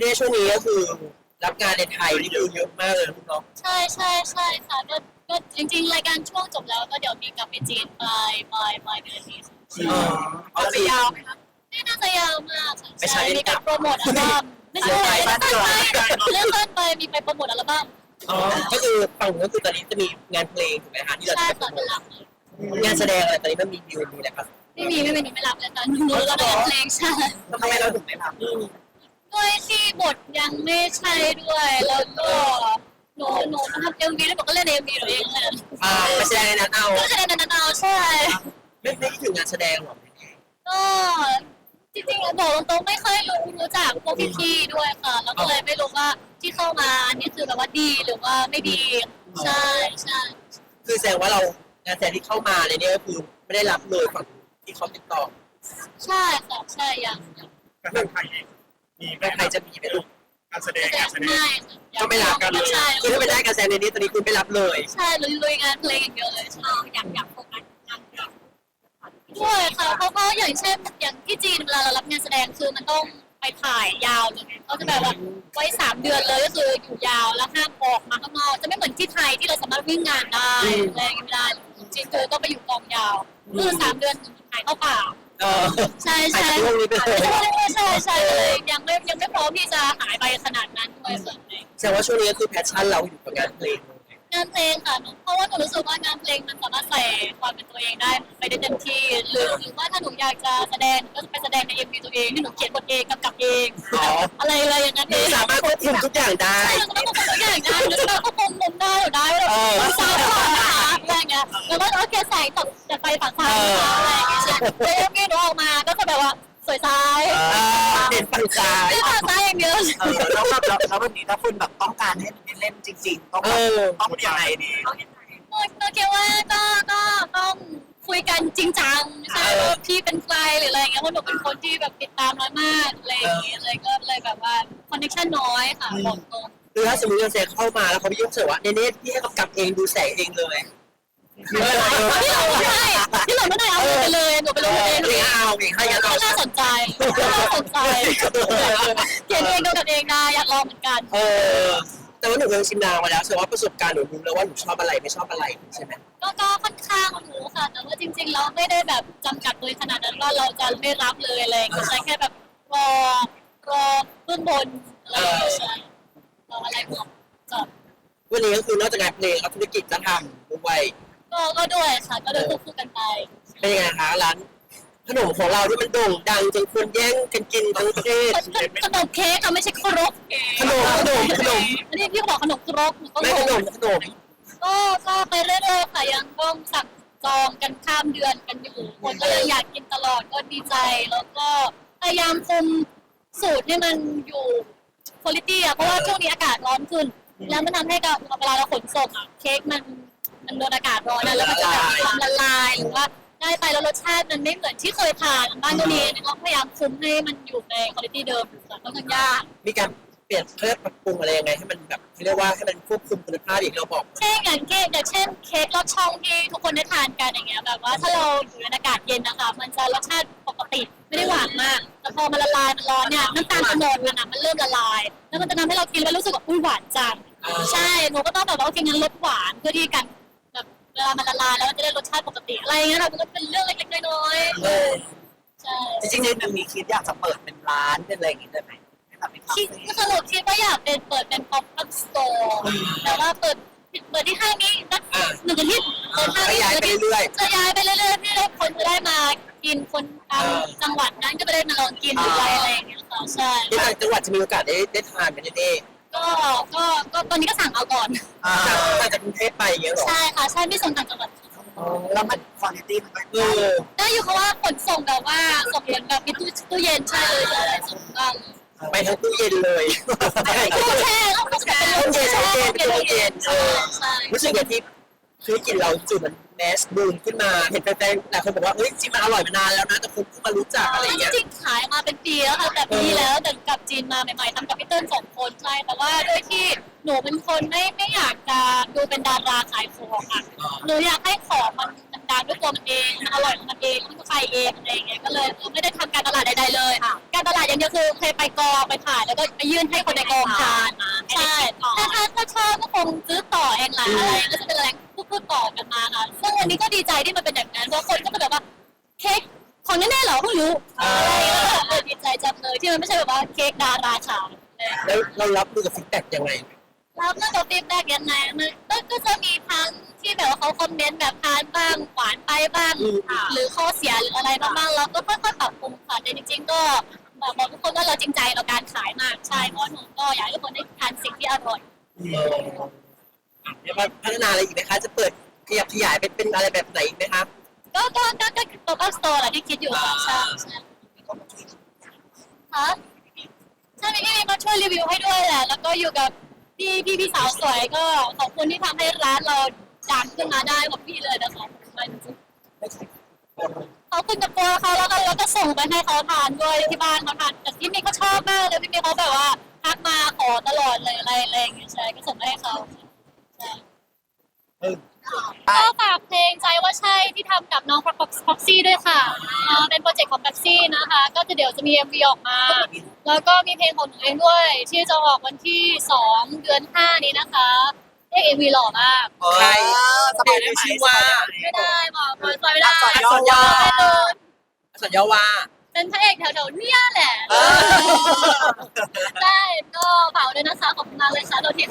พี่เน่ช่วงนี้ก็คือ รับงานในไทยนี่คือเยอะมากเลยนะคุณเนาะใช่ใช่ใช่ค่ะก็ก็จริงๆ รายการช่วงจบแล้วก็เดี๋ยวมีกลับไปจีนปลายปลายปลายเดือนนี้ค่ะอ๋อเอาจะสิ ยาวไหมคะไม่น่าจะยาวมากค่ะไปใช้ใช่เล่นมีกักาบรโปรโมทอัลบั้มไม่ใช่เรื่องไปเรื่องสั้นไปเรื่องสั้นไปมีไปโปรโมทอัลบั้มอ๋อก็คือฝั่งนู้นก็คือตอนนี้จะมีงานเพลงถูกไหมคะที่เราใช่จะค่ะเป็นหลักเลยงานแสดงอะไรตอนนี้มันมีดิวมีอะไรครับไม่มีไม่มีหนูไม่รับเลยค่ะหนูก็เล่นเพลงใช่ทำไมเราถึงไม่ทำ ด้วยที่บทยังไม่ใช่ด้วย แล้วก็หนูหนูทำเอ็มวีแล้วหนูก็เล่นเอ็มวีหนูเองเลยอ่าไปแสดงในนั้นเอาก็แสดงในนั้นเอาใช่ ไม่ไม่คิดถึงงานแสดงหรอก็จริงๆบอกตรงๆไม่ค่อยรู้รู้จักพวกพี่ๆด้วยค่ะ แล้วก็เลยไม่รู้ว่าที่เข้ามาอันนี่คือแบบว่าดีหรือว่าไม่ดี ใช่ใช่คือแสดงว่าเรางานแสดงที่เข้ามาในนี้ก็คือไม่ได้รับเลยฝั่งที่เขาติดต่อ ใช่ค่ะใช่ยังยังกระทั่งไทยเอง มีไหมใครจะมีไหมลูกการแสดงแต่การแสดงไม่ค่ะยังก็ไม่รับกันเลยใช่คือถ้าไม่ได้การแสดงในนี้ตอนนี้คุณไม่รับเลย ใช่ลุยลุยงานเพลงอย่างเดียวเลยใช่ อยากอยากโฟกัสงานเพลงด้วยค่ะเพราะว่าอย่างเช่นอย่างที่จีนเวลาเรารับงานแสดงคือมันต้องไปถ่ายยาวเลยเขาจะแบบว่าไว้สามเดือนเลยก็คืออยู่ยาวแล้วห้ามออกมาข้างนอกจะไม่เหมือนที่ไทยที่เราสามารถวิ่งงานได้อะไรอย่างเงี้ยไม่ได้จีนคือต้องไปอยู่กองยาวคือสามเดือนหายเข้าป่า เออใช่ใช่ใช่ช่วงนี้ไปเลยใช่ใช่ใช่เลยยังไม่ยังไม่พร้อมที่จะหายไปขนาดนั้นด้วยส่วนหนึ่งแสดงว่าช่วงนี้ก็คือแพชชั่นเราอยู่กับงานเพลงงานเพลงค่ะหนูเพราะว่าหนูรู้สึกว่างานเพลงมันสามารถใส่ความเป็นตัวเองได้ไปได้เต็มที่หรือหรือว่าถ้าหนูอยากจะแสดงก็จะไปแสดงในเอ็มวีตัวเองที่หนูเขียนบทเองกำกับเองอ๋ออะไรอะไรอย่างนั้นเองสามารถควบคุมทุกอย่างได้ใช่เราก็ควบคุมทุกอย่างได้หรือเราก็ควบคุมได้หรือได้เราเออซ้ายขวาอะไรอย่างเงี้ย แล้วก็โอเคใส่ตกจะไปฝั่งซ้ายนะคะอะไรอย่างเงี้ยใช่แล้วเอ็มวีหนูออกมาก็จะแบบว่าสวยซ้ายเออเด่นฝั่งซ้ายไม่ฝั่งซ้ายอย่างเดียวเออแล้วแบบแล้ววันนี้ถ้าคุณแบบต้องการให้มันเล่นจริง ๆ ต้องเอแบบอต้องยังไงดี โอเคว่าก็ก็ต้องคุยกันจริงจังไม่ใช่ว่าพี่เป็นใครหรืออะไรเงี้ยเพราะหนูเป็นคนที่แบบติดตามน้อยมากอะไรอย่างเงี้ยเลยก็เลยแบบว่าคอนเนคชั่นน้อยค่ะบอกตรง คือถ้าสมมติงานแสดงเข้ามาแล้วเขาพี่ยกเสนอว่าเนเน่พี่ให้กำกับเองดูแสงเองเลย ที่เราไม่ได้ที่เราไม่ได้เอาไปเลยหนูไปลงเองเองเอาเองให้ยันก็เอาน่าสนใจน่าสนใจเขียนเองดูกันเองได้อยากลองเหมือนกัน เออ แต่ว่าหนูเคยชิมนางมาแล้วแสดงว่าประสบการณ์หนูรู้แล้วว่าหนูชอบอะไรไม่ชอบอะไรใช่ไหมก็ก็ค่อนข้างรู้ค่ะ แต่ว่าจริงๆเราไม่ได้แบบจำกัดเลยขนาดนั้นว่าเราจะไม่รับเลยอะไรอย่างเงี้ยใช้แค่แบบรอรอเบื้องบนอะไรอย่างเงี้ยใช่รออะไรบอกจบวันนี้ก็คือนอกจากงานเพลงเอาธุรกิจจะทำด้วย ก็ก็ด้วยค่ะ ก็ด้วยควบคู่กันไปเป็นยังไงคะร้านขนมของเราที่มันโด่งดังจนคนแย่งกันกินทั้งประเทศขนมเค้กอะไม่ใช่ครกขนมขนมขนมอันนี้พี่เขาบอกขนมครกหนูก็ไม่งขนงมขนมก็ก็ไปเรื่อยๆค่ะยังต้องสั่งจองกันข้ามเดือนกันอยู่คนก็ยังอยากกินตลอดก็ดีใจ แล้วก็พยายามคุมสูตรให้มันอยู่คุณภาพอะเพราะว่าช่วงนี้อากาศร้อนขึ้น แล้วมันทำให้กับเวลาเราขนส่งอะเค้กมัน มันโดนอากาศร้อนอะแล้วมันจะแบบมีความละลายหรือว่าได้ไปแล้วรสชาติมันไม่เหมือนที่เคยทานบ้านก็ดีเราพยายามคุมให้มันอยู่ในคุณภาพเดิมแต่ก็ยังยากมีการเปลี่ยนเครื่องปรับปรุงอะไรยังไงให้มันแบบเขาเรียกว่าให้มันควบคุมคุณภาพอย่างที่เราบอก เช่นอย่างเค้กอย่างเช่นเค้กรสช่องที่ทุกคนได้ทานกันอย่างเงี้ยแบบว่าถ้าเราอยู่ในอากาศเย็นนะคะ มันจะรสชาติปกติไม่ได้หวานมาก แต่พอมันละลายมันร้อนเนี่ยน้ำตาลโตโนดมันอะมันเริ่มละลาย แล้วมันจะทำให้เรากินแล้วรู้สึกว่าอุ้ยหวานจังอ่าใช่หนูก็ต้องแบบว่าโอเคงั้นลดหวานเพื่อที่กันแบบ เวลามันละลายแล้วมันจะได้รสชาติปกติอะไรอย่างเงี้ยค่ะมันก็เป็นเรื่องเล็กๆน้อยเออๆใช่จริงๆมันมีคิดอยากจะเปิดเป็นร้านเป็นอะไรอย่างงี้ได้ไหมให้แบบเป็นคาคิดเฟ่ก็สรุปคิดว่าอยากเป็นเปิดเป็น pop up store แต่ว่าเปิดเปิดที่ห้างนี้สักหนึ่งอาทิตย์เปิดห้างขนี้หยายนึ่งไปอาทิตย์เรื่อยจะย้ายไปเรื่อยๆที่เราคนจะได้มากินคนตามจังหวัดนั้นก็จะได้มาลองกินด้วยอะไรอย่างเงี้ยค่ะใช่ ๆที่ต่างจังหวัดจะมีโอกาสได้ได้ทานเป็นเน่ก็ก็ก็ตอนนี้ก็สั่ง ทพไปอย่างเงี้ยเหรอใช่ค่ะใช่ไม่ส่งต่างจังหวัดแล้วมันคุณภาพมันเออได้อยู่เพราะว่าขนส่งแบบว่าส่งเหมือนแบบมีตู้ตู้เย็นใช่เลยเลยส่งกันไปทั้งตู้เย็นเลยตู้แช่ต้องแช่ตู้เย็นตู้เย็นตู้เย็นใช่ใช่รู้สึกอย่างที่ ธุรกิจเราจุดมันแมสบูมขึ้นมา เห็นแฟนๆหลายคนบอกว่าเฮ้ยจริงมันอร่อยมานานแล้วนะ แต่คนเพิ่งมารู้จักอะไรอย่างเงี้ย จริงๆขายมาเป็นปีแล้วค่ะแต่ปีที่แล้วแต่กลับจีนมาใหม่ๆทำกับพี่เติ้ลสองคนใช่แต่ว่าด้วยที่หนูเป็นคนไม่ไม่อยากจะดูเป็นดาราขายของอะหนูอยากให้ของมันมันการด้วยตัวมันเองมันอร่อยของมันเองมันก็ไปเองอะไรอย่างเงี้ยก็เลยเออไม่ได้ทำการตลาดใดๆเลยการตลาดอย่างเดียวคือเคยไปกองไปขายแล้วก็ไปยื่นให้คนในกองทานใช่ถ้าถ้าถ้าชอบก็คงซื้อต่อเองแหละอะไรก็จะเป็นอะไร พูดๆต่อกันมาค่ะซึ่งวันนี้ก็ดีใจที่มันเป็นอย่างนั้นเพราะคนก็จะแบบว่าเค้กของแน่ๆเหรอเพิ่งรู้อะไรอย่างเงี้ยเออดีใจจังเลยที่มันไม่ใช่แบบว่าเค้กดาราขายแล้วเรารับมือกับฟีดแบ็กยังไง แล้วเมื่อกับฟีดแบ็กยังไงมันก็ก็จะมีทั้งที่แบบว่าเขาคอมเมนต์แบบทานบ้างหวานไปบ้าง อืม หรือข้อเสียหรืออะไรบ้างๆเราก็ค่อยๆปรับปรุงค่ะแต่จริง ๆ ก็บอกบอกทุกคนว่าเราจริงใจต่อการขายมากใช่เพราะหนูก็อยากให้ทุกคนได้ทานสิ่งที่อร่อย เออ เดี๋ยวพัฒนาอะไรอีกไหมคะ จะเปิดขยับขยายเป็นเป็นอะไรแบบไหนอีกไหมคะก็ก็ก็ก็ตัวก็สโตร์แหละที่คิดอยู่ค่ะใช่ใช่ค่ะใช่มีพี่มาช่วยรีวิวให้ด้วยแหละ แล้วก็อยู่กับพี่พี่พี่สาวสวยก็ขอบคุณที่ทำให้ร้านเราดังขึ้นมาได้ขอบพี่เลยนะคะขอบคุณมากจริงๆเขาขึ้นกับตัวเขาแล้วก็แล้วก็ส่งไปให้เขาทานด้วยที่บ้านเขาทานแต่พี่มีเขาชอบมากเลยพี่มีเขาแบบว่าทักมาขอตลอดเลยอะไรอะไรอย่างเงี้ยใช่ก็ส่งไปให้เขาใช่ ก็ฝากเพลงใจว่าใช่ที่ทำกับน้องพ็อกซี่ด้วยค่ะเอ่อเป็นโปรเจกต์ของ Pepsi นะคะ ก็จะเดี๋ยวจะมี MV ออกมา แล้วก็มีเพลงของหนูเองด้วย ที่จะออกวันที่ 2 เดือน 5 นี้นะคะเรียก MV หล่อมากใครสบายได้ไหมชื่อว่า ไม่ได้บอกปล่อยปล่อยไม่ได้อักษรย่ออักษรย่อไม่เลยสัญญาว่า เป็นพระเอกแถวๆเนี่ยแหละเออได้ก็ฝากด้วยนะคะขอบคุณมากเลยค่ะโดยที่